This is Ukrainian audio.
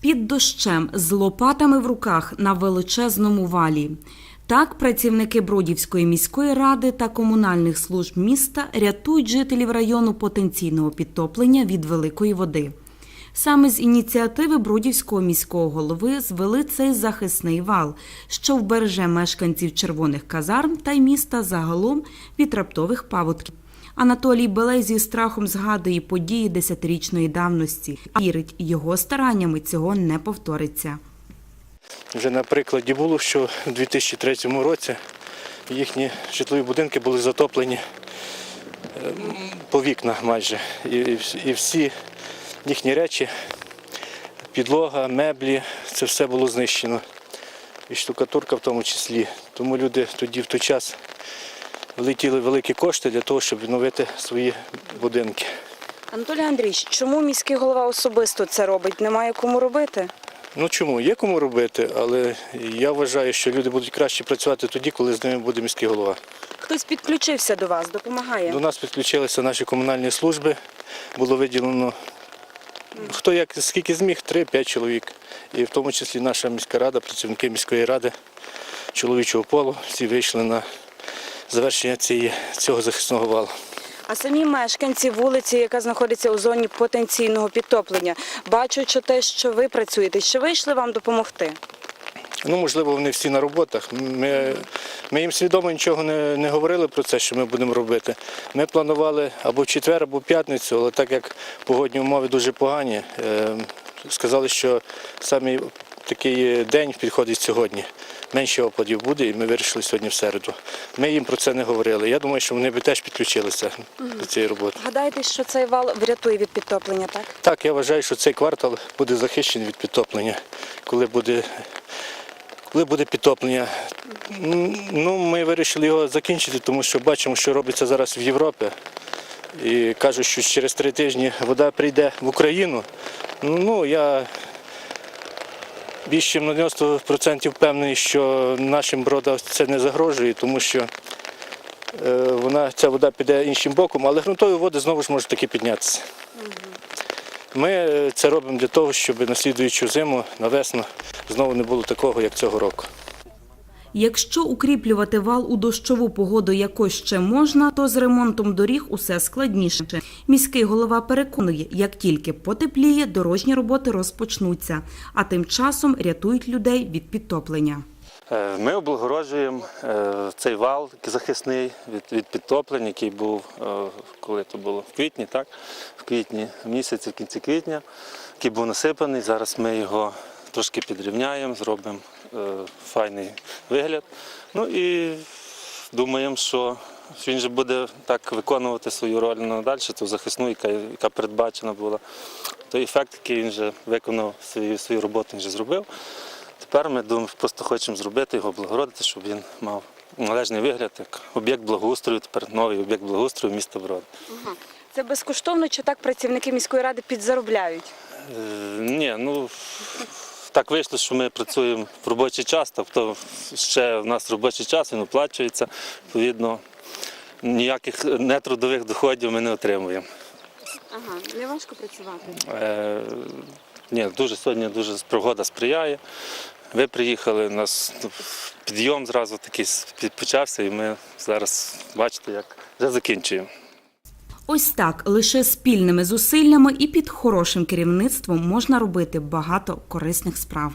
Під дощем з лопатами в руках на величезному валі. Так, працівники Бродівської міської ради та комунальних служб міста рятують жителів району потенційного підтоплення від великої води. Саме з ініціативи Бродівського міського голови звели цей захисний вал, що вбереже мешканців червоних казарм та й міста загалом від раптових паводків. Анатолій Белей зі страхом згадує події десятирічної давності. а Вірить, його стараннями цього не повториться. Вже на прикладі було, що у 2003 році їхні житлові будинки були затоплені е, по вікнах майже. І всі їхні речі, підлога, меблі, це все було знищено. І штукатурка в тому числі. Тому люди тоді в той час влетіли великі кошти для того, щоб відновити свої будинки. Анатолій Андрійович, чому міський голова особисто це робить? Немає кому робити? Ну чому? Є кому робити, але я вважаю, що люди будуть краще працювати тоді, коли з ними буде міський голова. Хтось підключився до вас, допомагає. До нас підключилися наші комунальні служби. Було виділено хто як скільки зміг, 3-5 чоловік. І в тому числі наша міська рада, працівники міської ради чоловічого полу, всі вийшли на завершення цієї, цього захисного валу. А самі мешканці вулиці, яка знаходиться у зоні потенційного підтоплення, бачачи те, що ви працюєте, що вийшли вам допомогти? Ну, можливо, вони всі на роботах. Ми, ми їм свідомо нічого не, не говорили про це, що ми будемо робити. Ми планували або в четвер, або в п'ятницю, але так як погодні умови дуже погані, е, сказали, що саме такий день підходить сьогодні. Менше опадів буде, і ми вирішили сьогодні в середу. Ми їм про це не говорили. Я думаю, що вони би теж підключилися до цієї роботи. Гадаєте, що цей вал врятує від підтоплення, так? Так, я вважаю, що цей квартал буде захищений від підтоплення, коли буде, коли буде підтоплення. Ну, ми вирішили його закінчити, тому що бачимо, що робиться зараз в Європі. І кажуть, що через три тижні вода прийде в Україну. Ну, ну я більше на 90% впевнений, що нашим бродам це не загрожує, тому що е, вона, ця вода піде іншим боком, але ґрунтові води знову ж можуть таки піднятися. Ми е, це робимо для того, щоб на слідуючу зиму, на весну, знову не було такого, як цього року. Якщо укріплювати вал у дощову погоду якось ще можна, то з ремонтом доріг усе складніше. Міський голова переконує, як тільки потепліє, дорожні роботи розпочнуться, а тим часом рятують людей від підтоплення. Е, Ми облагороджуємо е, цей вал захисний від, від підтоплень, який був, е, коли то було в квітні, так? В квітні місяці, в кінці квітня, який був насипаний. Зараз ми його трошки підрівняємо, зробимо е, файний вигляд. Ну і думаємо, що він же буде так виконувати свою роль надалі, ту захисну, яка, яка передбачена була. Той ефект, який він вже виконав свою, свою роботу, він вже зробив. Тепер ми думаємо, просто хочемо зробити його облагородити, щоб він мав належний вигляд, як об'єкт благоустрою, тепер новий об'єкт благоустрою міста Броди. Це безкоштовно чи так працівники міської ради підзаробляють? Е, ні, ну так вийшло, що ми працюємо в робочий час, тобто ще в нас робочий час, він оплачується, відповідно, ніяких нетрудових доходів ми не отримуємо. Ага, не важко працювати. Е, ні, дуже сьогодні дуже прогода сприяє. Ви приїхали, у нас підйом зразу такий почався, і ми зараз бачите, як вже закінчуємо. Ось так лише спільними зусиллями і під хорошим керівництвом можна робити багато корисних справ.